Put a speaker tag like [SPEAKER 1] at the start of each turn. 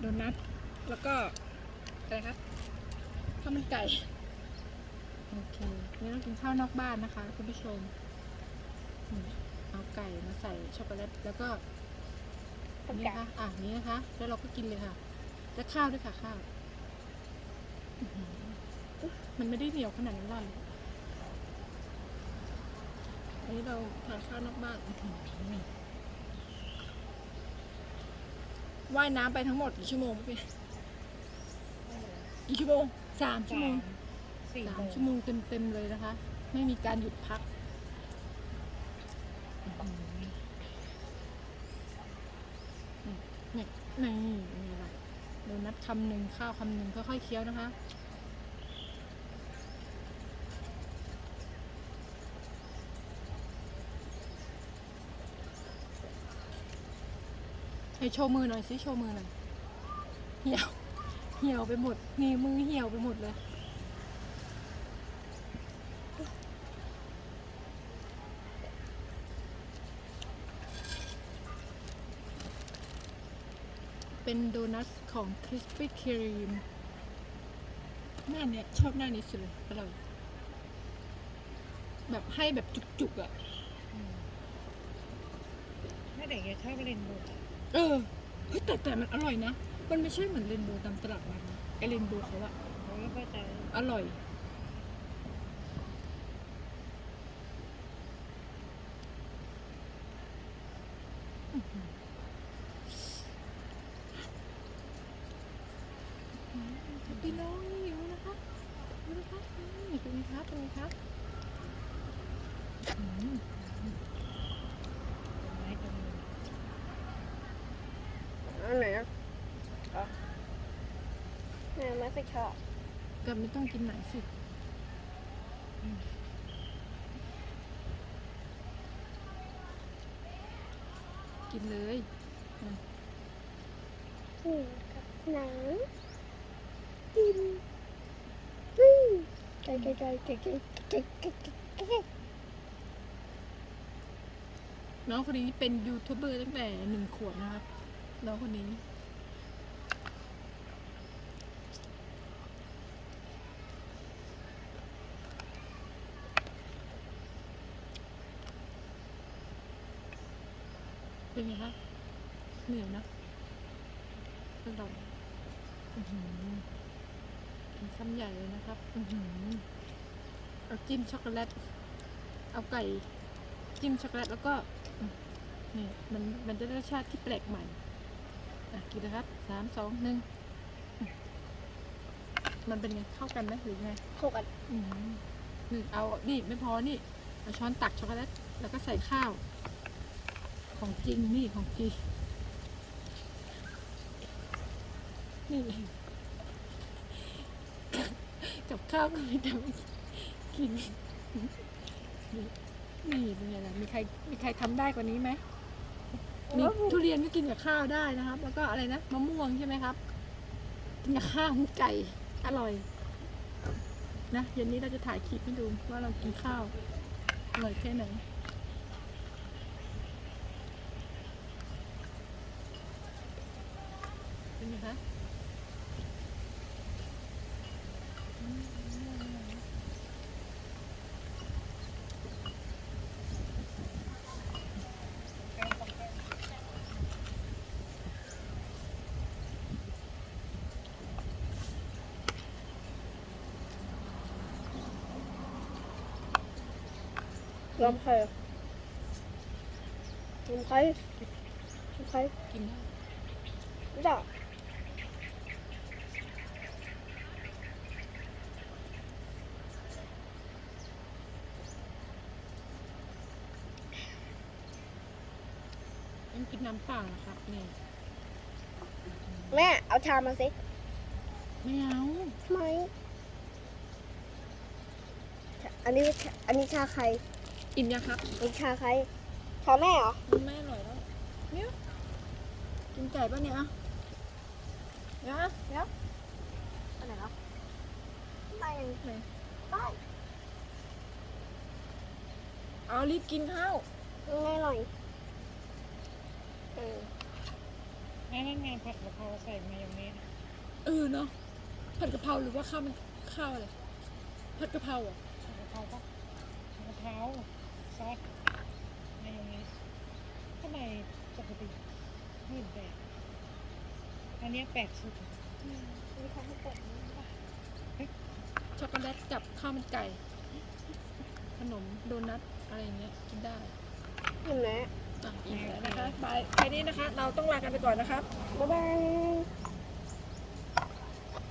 [SPEAKER 1] โดนัทแล้วก็อะไรครับข้าวมันไก่ โอเคนี่เรากินข้าวนอกบ้านนะคะคุณผู้ชมอืมเอาไก่มาใส่ช็อกโกแลตแล้วก็อันนี่นะคะอะนี้นะคะ แล้วเราก็กินเลยค่ะ แล้วข้าวด้วยค่ะข้าวอื้อหือมันไม่ได้เหนียวขนาดนั้นหรอกอันนี้เราทานข้าวนอกบ้านอื้อหือ ว่ายน้ำไปทั้งหมดกี่ชั่วโมงพี่กี่ชั่วโมงสามชั่วโมง
[SPEAKER 2] สี่
[SPEAKER 1] สา
[SPEAKER 2] ม
[SPEAKER 1] ชั่วโมงเต็มๆเลยนะคะ ไม่มีการหยุดพักนี่นี่นี่อะไรโดนัทคำหนึ่งข้าวคำหนึ่งค่อยๆเคี้ยวนะคะ ให้โชว์มือหน่อยสิโชว์มือหน่อยเหี่ยว เหี่ยวไปหมดนี่มือเหี่ยวไปหมดเลย เป็นโดนัทของ Krispy Kreme หน้าเนี้ยชอบหน้านี้สุดเลยอร่อยแบบให้แบบจุกๆอะ่ะ
[SPEAKER 2] แม่เด็กจะชอบเล่นบุก
[SPEAKER 1] เออเฮ้ยแต่แต่มันอร่อยนะ มันไม่ใช่เหมือนเรนโบว์ตามตลาดนัดนะไอเรนโบว์เขาอะ
[SPEAKER 2] เขาไม่เข้าใจ
[SPEAKER 1] อร่อย พี่น้องนี่อยู่นะคะดูนะคะนี่เป็นไงครับเป็นไงครับอืม
[SPEAKER 2] ต้นไม้ต้นมือ
[SPEAKER 3] อันไหนอะอ๋อเนี่ย ไม่ค่อยชอบ
[SPEAKER 1] ก็ไม่ต้องกินไหนสิกินเลย
[SPEAKER 3] อืมกับหนังกินอืมไก่ไก่ไก่ไก่ไก่ไก่ไก่ไก่ไก่
[SPEAKER 1] น้องคนนี้เป็นยูทูบเบอร์ตั้งแต่หนึ่งขวบนะครับ น้องคนนี้ เป็นไงคะเหนื่อยนะอร่อยอื้อหือกินคำใหญ่เลยนะครับอือหือเอาจิ้มช็อกโกแลต เอาไก่ จิ้มช็อกโกแลตแล้วก็อืมนี่มันมันจะได้รสชาติที่แปลกใหม่อะกินนะครับสามสองหนึ่งอืมมันเป็นไงเข้ากันไหมหรือไง
[SPEAKER 3] เข้ากัน
[SPEAKER 1] อืมนี่เอานี่ไม่พอนี่เอาช้อนตักช็อกโกแลตแล้วก็ใส่ข้าว ของจริงนี่ของจริงนี่กับข้าวก็ไม่ทำกิน นี่เป็นไงล่ะมีใครมีใครทำได้กว่านี้ไหมมีทุเรียนก็กินกับข้าวได้นะครับ แล้วก็อะไรนะมะม่วงใช่ไหมครับกินกับข้าวไก่อร่อย นะเย็นนี้เราจะถ่ายคลิปให้ดูว่าเรากินข้าวอร่อยแค่ไหน นะคะ
[SPEAKER 3] ลำไข่ลำไข่ลำไข่
[SPEAKER 1] กินได้
[SPEAKER 3] ได้
[SPEAKER 1] กินน้ำเปล่านะครับนี่
[SPEAKER 3] แม่ เอาชามมาสิ
[SPEAKER 1] ไม่เอา
[SPEAKER 3] ทำไมอันนี้ชาอันนี้ชาใคร
[SPEAKER 1] อิ่มยังครับ
[SPEAKER 3] อันนี้ชาใครชาแม่เหรอ
[SPEAKER 1] มันไม่อร่อยแล้วเนี่ยกินไก่ป่ะเนี่ยอะเดี๋ยวนะเดี๋ยว
[SPEAKER 3] อันไหนเหรอไม่
[SPEAKER 1] ไหน
[SPEAKER 3] ได้
[SPEAKER 1] เอารีบกินข้าว
[SPEAKER 3] ไม่อร่อย
[SPEAKER 1] เออ
[SPEAKER 2] แม่นั่นไงผัดกะเพราใส่มายองเน
[SPEAKER 1] เออเนาะผัดกะเพราหรือว่าข้าวมันข้าวอะไรผัดกะเพราอะ
[SPEAKER 2] ผัดกะเพราปะผัดกะเพราซอสมายองเนสทำไมปกติไม่เห็นแปลกอันเนี้ยแปลกสุด
[SPEAKER 3] มีทำให้เกิดนี้ป่ะ
[SPEAKER 1] ช็อกโกแลตกับข้าวมันไก่ ขนมโดนัทอะไรอย่างเงี้ยกินได้
[SPEAKER 3] เห็นไหม
[SPEAKER 1] อะอิ่มแล้ว นะคะบายแค่นี้นะคะ เราต้องลากันไปก่อนนะครับ
[SPEAKER 3] บ๊ายบาย